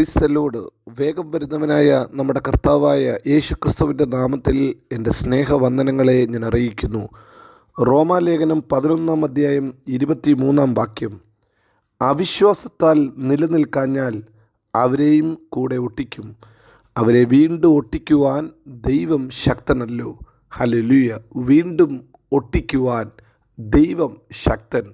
ക്രിസ്തലോട് വേഗം വരുന്നവനായ നമ്മുടെ കർത്താവായ യേശു ക്രിസ്തുവിന്റെ നാമത്തിൽ എന്റെ സ്നേഹവന്ദനങ്ങളെ ഞാൻ അറിയിക്കുന്നു. റോമാലേഖനം പതിനൊന്നാം അധ്യായം ഇരുപത്തി മൂന്നാം വാക്യം. അവിശ്വാസത്താൽ നിലനിൽക്കാഞ്ഞാൽ അവരെയും കൂടെ ഒട്ടിക്കും. അവരെ വീണ്ടും ഒട്ടിക്കുവാൻ ദൈവം ശക്തനല്ലോ. ഹലലുയ വീണ്ടും ഒട്ടിക്കുവാൻ ദൈവം ശക്തൻ.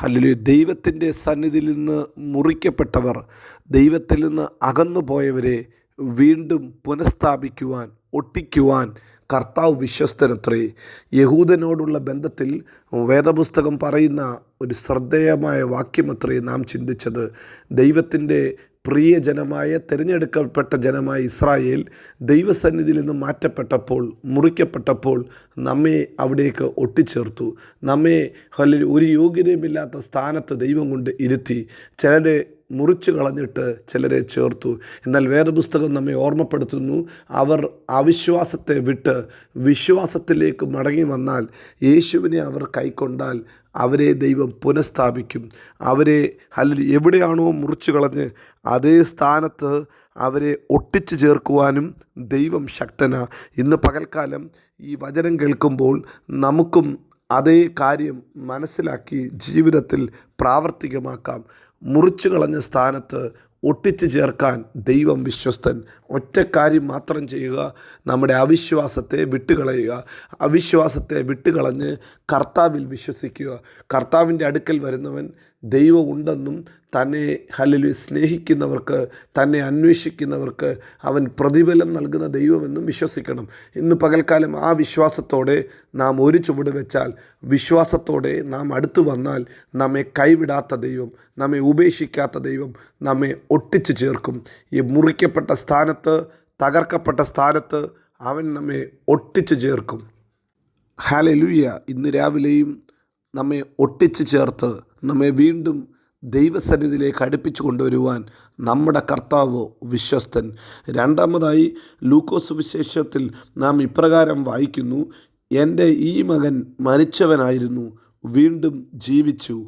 ഹല്ലേലൂയ. ദൈവത്തിന്റെ സന്നിധിയിൽ നിന്ന് മുറിക്കപ്പെട്ടവർ ദൈവത്തിൽ നിന്ന് അകന്നു പോയവരെ വീണ്ടും പുനഃസ്ഥാപിക്കുവാൻ ഒട്ടിക്കുവാൻ കർത്താവ് വിശ്വസ്തനത്രേ. യഹൂദനോടുള്ള ബന്ധത്തിൽ വേദപുസ്തകം പറയുന്ന ഒരു ശ്രദ്ധേയമായ വാക്യമത്രേ നാം ചിന്തിച്ചത്. ദൈവത്തിന്റെ പ്രിയ ജനമായ തിരഞ്ഞെടുക്കപ്പെട്ട ജനമായ ഇസ്രായേൽ ദൈവസന്നിധിയിൽ നിന്ന് മാറ്റപ്പെട്ടപ്പോൾ മുറിക്കപ്പെട്ടപ്പോൾ നമ്മെ അവിടേക്ക് ഒട്ടിച്ചേർത്തു. നമ്മെ അല്ലെങ്കിൽ ഒരു യോഗ്യതയുമില്ലാത്ത സ്ഥാനത്ത് ദൈവം കൊണ്ട് ഇരുത്തി ചിലരെ മുറിച്ചു കളഞ്ഞിട്ട് ചിലരെ ചേർത്തു. എന്നാൽ വേദപുസ്തകം നമ്മെ ഓർമ്മപ്പെടുത്തുന്നു. അവർ അവിശ്വാസത്തെ വിട്ട് വിശ്വാസത്തിലേക്ക് മടങ്ങി വന്നാൽ യേശുവിനെ അവർ കൈക്കൊണ്ടാൽ അവരെ ദൈവം പുനഃസ്ഥാപിക്കും. അവരെ അല്ലെങ്കിൽ എവിടെയാണോ മുറിച്ചു കളഞ്ഞ് അതേ സ്ഥാനത്ത് അവരെ ഒട്ടിച്ചു ചേർക്കുവാനും ദൈവം ശക്തന. ഇന്ന് പകൽക്കാലം ഈ വചനം കേൾക്കുമ്പോൾ നമുക്കും അതേ കാര്യം മനസ്സിലാക്കി ജീവിതത്തിൽ പ്രാവർത്തികമാക്കാം. മുറിച്ചു കളഞ്ഞ സ്ഥാനത്ത് ഒട്ടിച്ചു ചേർക്കാൻ ദൈവം വിശ്വസ്തൻ. ഒറ്റ കാര്യം മാത്രം ചെയ്യുക നമ്മുടെ അവിശ്വാസത്തെ വിട്ടുകളയുക. അവിശ്വാസത്തെ വിട്ടുകളഞ്ഞ് കർത്താവിൽ വിശ്വസിക്കുക. കർത്താവിന്റെ അടുക്കൽ വരുന്നവൻ ദൈവം ഉണ്ടെന്നും തന്നെ ഹല്ലേലൂയ സ്നേഹിക്കുന്നവർക്ക് തന്നെ അന്വേഷിക്കുന്നവർക്ക് അവൻ പ്രതിഫലം നൽകുന്ന ദൈവമെന്നും വിശ്വസിക്കണം. ഇന്ന് പകൽക്കാലം ആ വിശ്വാസത്തോടെ നാം ഒരു ചുവട് വെച്ചാൽ വിശ്വാസത്തോടെ നാം അടുത്തു വന്നാൽ നമ്മെ കൈവിടാത്ത ദൈവം നമ്മെ ഉപേക്ഷിക്കാത്ത ദൈവം നമ്മെ ഒട്ടിച്ചു ചേർക്കും. ഈ മുറിക്കപ്പെട്ട സ്ഥാനത്ത് തകർക്കപ്പെട്ട സ്ഥാനത്ത് അവൻ നമ്മെ ഒട്ടിച്ചു ചേർക്കും. ഹാലലുയ്യ ഇന്ന് രാവിലെയും നമ്മെ ഒട്ടിച്ചു ചേർത്ത് നമ്മെ വീണ്ടും ദൈവസന്നിധിയിലേക്ക് അടുപ്പിച്ചു കൊണ്ടുവരുവാൻ നമ്മുടെ കർത്താവ് വിശ്വസ്തൻ. രണ്ടാമതായി ലൂക്കോസ് വിശേഷത്തിൽ നാം ഇപ്രകാരം വായിക്കുന്നു എന്റെ ഈ മകൻ മരിച്ചവനായിരുന്നു വീണ്ടും ജീവിച്ചു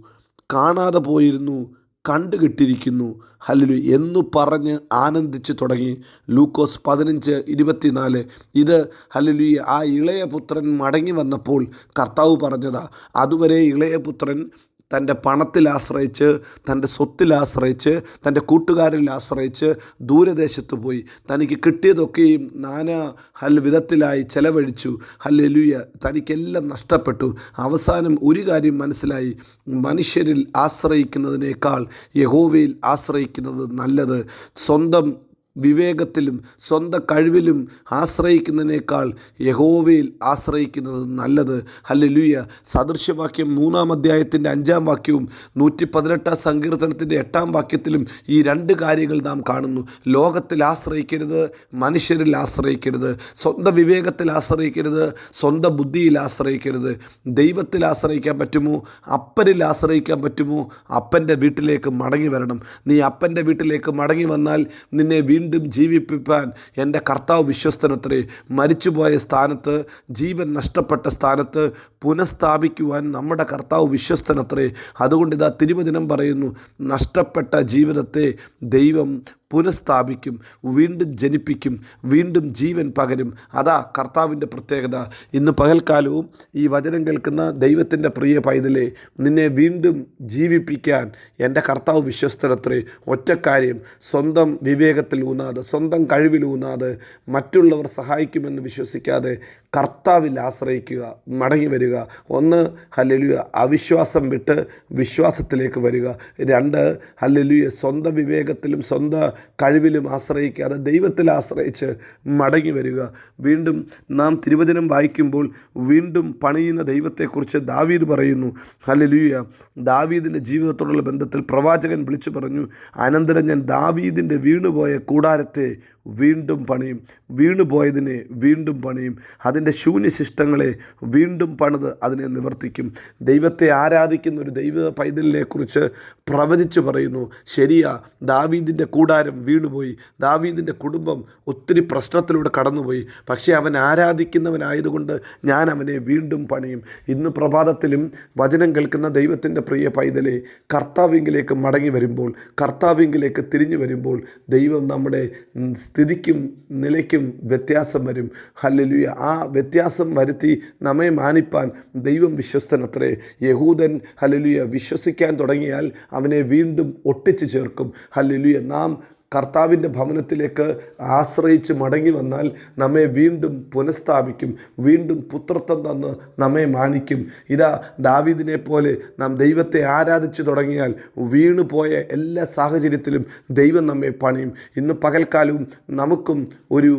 കാണാതെ പോയിരുന്നു കണ്ടുകിട്ടിരിക്കുന്നു ഹല്ലുലു എന്നു പറഞ്ഞ് ആനന്ദിച്ചു തുടങ്ങി ലൂക്കോസ് പതിനഞ്ച് ഇരുപത്തിനാല്. ഇത് ഹല്ലുലു ആ ഇളയപുത്രൻ മടങ്ങി വന്നപ്പോൾ കർത്താവ് പറഞ്ഞതാ അതുവരെ ഇളയ പുത്രൻ തന്റെ പണത്തിൽ ആശ്രയിച്ച് തന്റെ സ്വത്തിൽ ആശ്രയിച്ച് തന്റെ കൂട്ടുകാരിൽ ആശ്രയിച്ച് ദൂരദേശത്ത് പോയി. തനിക്ക് കിട്ടിയതൊക്കെയും നാനാ ഹൽ വിധത്തിലായി ചെലവഴിച്ചു. ഹല്ലുയ തനിക്കെല്ലാം നഷ്ടപ്പെട്ടു. അവസാനം ഒരു കാര്യം മനസ്സിലായി. മനുഷ്യരിൽ ആശ്രയിക്കുന്നതിനേക്കാൾ യഹോവയിൽ ആശ്രയിക്കുന്നത് നല്ലത്. സ്വന്തം വിവേകത്തിലും സ്വന്തം കഴിവിലും ആശ്രയിക്കുന്നതിനേക്കാൾ യഹോവയിൽ ആശ്രയിക്കുന്നത് നല്ലത്. ഹല്ലേലൂയ. സദൃശ്യവാക്യം മൂന്നാം അധ്യായത്തിന്റെ അഞ്ചാം വാക്യവും നൂറ്റി പതിനെട്ടാം സങ്കീർത്തനത്തിന്റെ എട്ടാം വാക്യത്തിലും ഈ രണ്ട് കാര്യങ്ങൾ നാം കാണുന്നു. ലോകത്തിൽ ആശ്രയിക്കരുത് മനുഷ്യരിൽ ആശ്രയിക്കരുത്. സ്വന്തം വിവേകത്തിൽ ആശ്രയിക്കരുത് സ്വന്തം ബുദ്ധിയിൽ ആശ്രയിക്കരുത്. ദൈവത്തിൽ ആശ്രയിക്കാൻ പറ്റുമോ? അപ്പനിൽ ആശ്രയിക്കാൻ പറ്റുമോ? അപ്പന്റെ വീട്ടിലേക്ക് മടങ്ങി വരണം. നീ അപ്പന്റെ വീട്ടിലേക്ക് മടങ്ങി വന്നാൽ നിന്നെ വീണ്ടും ജീവിപ്പിപ്പാൻ എന്റെ കർത്താവ് വിശ്വസ്തനത്രേ മരിച്ചുപോയ സ്ഥാനത്ത് ജീവൻ നഷ്ടപ്പെട്ട സ്ഥാനത്ത് പുനഃസ്ഥാപിക്കുവാൻ നമ്മുടെ കർത്താവ് വിശ്വസ്തനത്രേ. അതുകൊണ്ട് ഇതാ തിരുവചനം പറയുന്നു നഷ്ടപ്പെട്ട ജീവിതത്തെ ദൈവം പുനഃസ്ഥാപിക്കും വീണ്ടും ജനിപ്പിക്കും വീണ്ടും ജീവൻ പകരും. അതാ കർത്താവിന്റെ പ്രത്യേകത. ഇന്ന് പകൽക്കാലവും ഈ വചനം കേൾക്കുന്ന ദൈവത്തിന്റെ പ്രിയ പൈതലെ നിന്നെ വീണ്ടും ജീവിപ്പിക്കാൻ എന്റെ കർത്താവ് വിശ്വസ്തരത്രേ. ഒറ്റക്കാര്യം സ്വന്തം വിവേകത്തിൽ ഊന്നാതെ സ്വന്തം കഴിവിൽ ഊന്നാതെ മറ്റുള്ളവർ സഹായിക്കുമെന്ന് വിശ്വസിക്കാതെ കർത്താവിൽ ആശ്രയിക്കുക മടങ്ങി വരിക. ഒന്ന് ഹല്ലലുയ അവിശ്വാസം വിട്ട് വിശ്വാസത്തിലേക്ക് വരിക. രണ്ട് ഹല്ലലുയ സ്വന്തം വിവേകത്തിലും സ്വന്തം കഴിവിലും ആശ്രയിക്കാതെ ദൈവത്തിൽ ആശ്രയിച്ച് മടങ്ങി വരിക. വീണ്ടും നാം തിരുവചനം വായിക്കുമ്പോൾ വീണ്ടും പണിയുന്ന ദൈവത്തെക്കുറിച്ച് ദാവീദ് പറയുന്നു. ഹല്ലലുയ ദാവീദിന്റെ ജീവിതത്തോടുള്ള ബന്ധത്തിൽ പ്രവാചകൻ വിളിച്ചു പറഞ്ഞു അനന്തരം ഞാൻ ദാവീദിന്റെ വീണുപോയ കൂടാരത്തെ വീണ്ടും പണിയും. വീണുപോയതിനെ വീണ്ടും പണിയും. അതിന്റെ ശൂന്യശിഷ്ടങ്ങളെ വീണ്ടും പണിത് അതിനെ നിവർത്തിക്കും. ദൈവത്തെ ആരാധിക്കുന്ന ഒരു ദൈവ പൈതലിനെക്കുറിച്ച് പ്രവചിച്ചു പറയുന്നു. ശരിയാ ദാവീദിന്റെ കൂടാരം വീണുപോയി. ദാവീദിന്റെ കുടുംബം ഒത്തിരി പ്രശ്നത്തിലൂടെ കടന്നുപോയി. പക്ഷേ അവൻ ആരാധിക്കുന്നവനായതുകൊണ്ട് ഞാൻ അവനെ വീണ്ടും പണിയും. ഇന്ന് പ്രഭാതത്തിലും വചനം കേൾക്കുന്ന ദൈവത്തിന്റെ പ്രിയ പൈതലെ കർത്താവിങ്കിലേക്ക് മടങ്ങി വരുമ്പോൾ കർത്താവിങ്കിലേക്ക് തിരിഞ്ഞു വരുമ്പോൾ ദൈവം നമ്മുടെ സ്ഥിതിക്കും നിലയ്ക്കും വ്യത്യാസം വരും. ഹല്ലേലൂയ. ആ വ്യത്യാസം വരുത്തി നമ്മെ മാനിപ്പാൻ ദൈവം വിശ്വസ്തനത്രേ. യഹൂദൻ ഹല്ലേലൂയ വിശ്വസിക്കാൻ തുടങ്ങിയാൽ അവനെ വീണ്ടും ഒട്ടിച്ചു ചേർക്കും. ഹല്ലേലൂയ. നാം കർത്താവിന്റെ ഭവനത്തിലേക്ക് ആശ്രയിച്ച് മടങ്ങി വന്നാൽ നമ്മെ വീണ്ടും പുനഃസ്ഥാപിക്കും വീണ്ടും പുത്രത്വം തന്ന് നമ്മെ മാനിക്കും. ഇതാ ദാവീദിനെ പോലെ നാം ദൈവത്തെ ആരാധിച്ചു തുടങ്ങിയാൽ വീണുപോയ എല്ലാ സാഹചര്യത്തിലും ദൈവം നമ്മെ പണിയും. ഇന്ന് പകൽക്കാലവും നമുക്കും ഒരു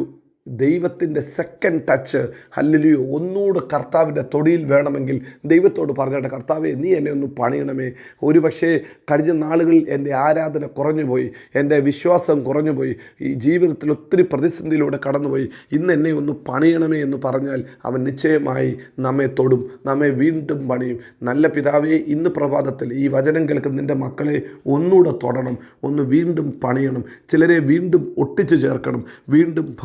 ദൈവത്തിന്റെ സെക്കൻഡ് ടച്ച് ഹല്ലേലൂയ ഒന്നുകൂടെ കർത്താവിന്റെ തൊടിയിൽ വേണമെങ്കിൽ ദൈവത്തോട് പറഞ്ഞിട്ട് കർത്താവെ നീ എന്നെ ഒന്ന് പണിയണമേ. ഒരു പക്ഷേ കഴിഞ്ഞ നാളുകളിൽ എന്റെ ആരാധന കുറഞ്ഞുപോയി എന്റെ വിശ്വാസം കുറഞ്ഞുപോയി ഈ ജീവിതത്തിൽ ഒത്തിരി പ്രതിസന്ധിയിലൂടെ കടന്നുപോയി. ഇന്ന് എന്നെ ഒന്ന് പണിയണമേ എന്ന് പറഞ്ഞാൽ അവൻ നിശ്ചയമായി നമ്മെ തൊടും നമ്മെ വീണ്ടും പണിയും. നല്ല പിതാവേ ഇന്ന് പ്രഭാതത്തിൽ ഈ വചനം കേൾക്കുന്ന നിന്റെ മക്കളെ ഒന്നുകൂടെ തൊടണം ഒന്ന് വീണ്ടും പണിയണം. ചിലരെ വീണ്ടും ഒട്ടിച്ചു ചേർക്കണം വീണ്ടും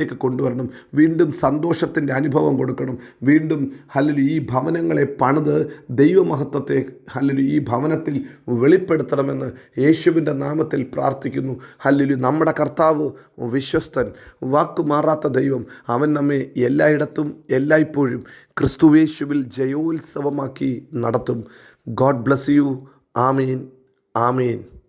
ഭവനത്തിലേക്ക് കൊണ്ടുവരണം. വീണ്ടും സന്തോഷത്തിന്റെ അനുഭവം കൊടുക്കണം. വീണ്ടും ഹല്ലലു ഈ ഭവനങ്ങളെ പണിത് ദൈവമഹത്വത്തെ ഹല്ലലു ഈ ഭവനത്തിൽ വെളിപ്പെടുത്തണമെന്ന് യേശുവിന്റെ നാമത്തിൽ പ്രാർത്ഥിക്കുന്നു. ഹല്ലലു നമ്മുടെ കർത്താവ് വിശ്വസ്തൻ വാക്കുമാറാത്ത ദൈവം അവൻ നമ്മെ എല്ലായിടത്തും എല്ലായ്പ്പോഴും ക്രിസ്തുവേശുവിൽ ജയോത്സവമാക്കി നടത്തും. God bless you. Amin. Amin.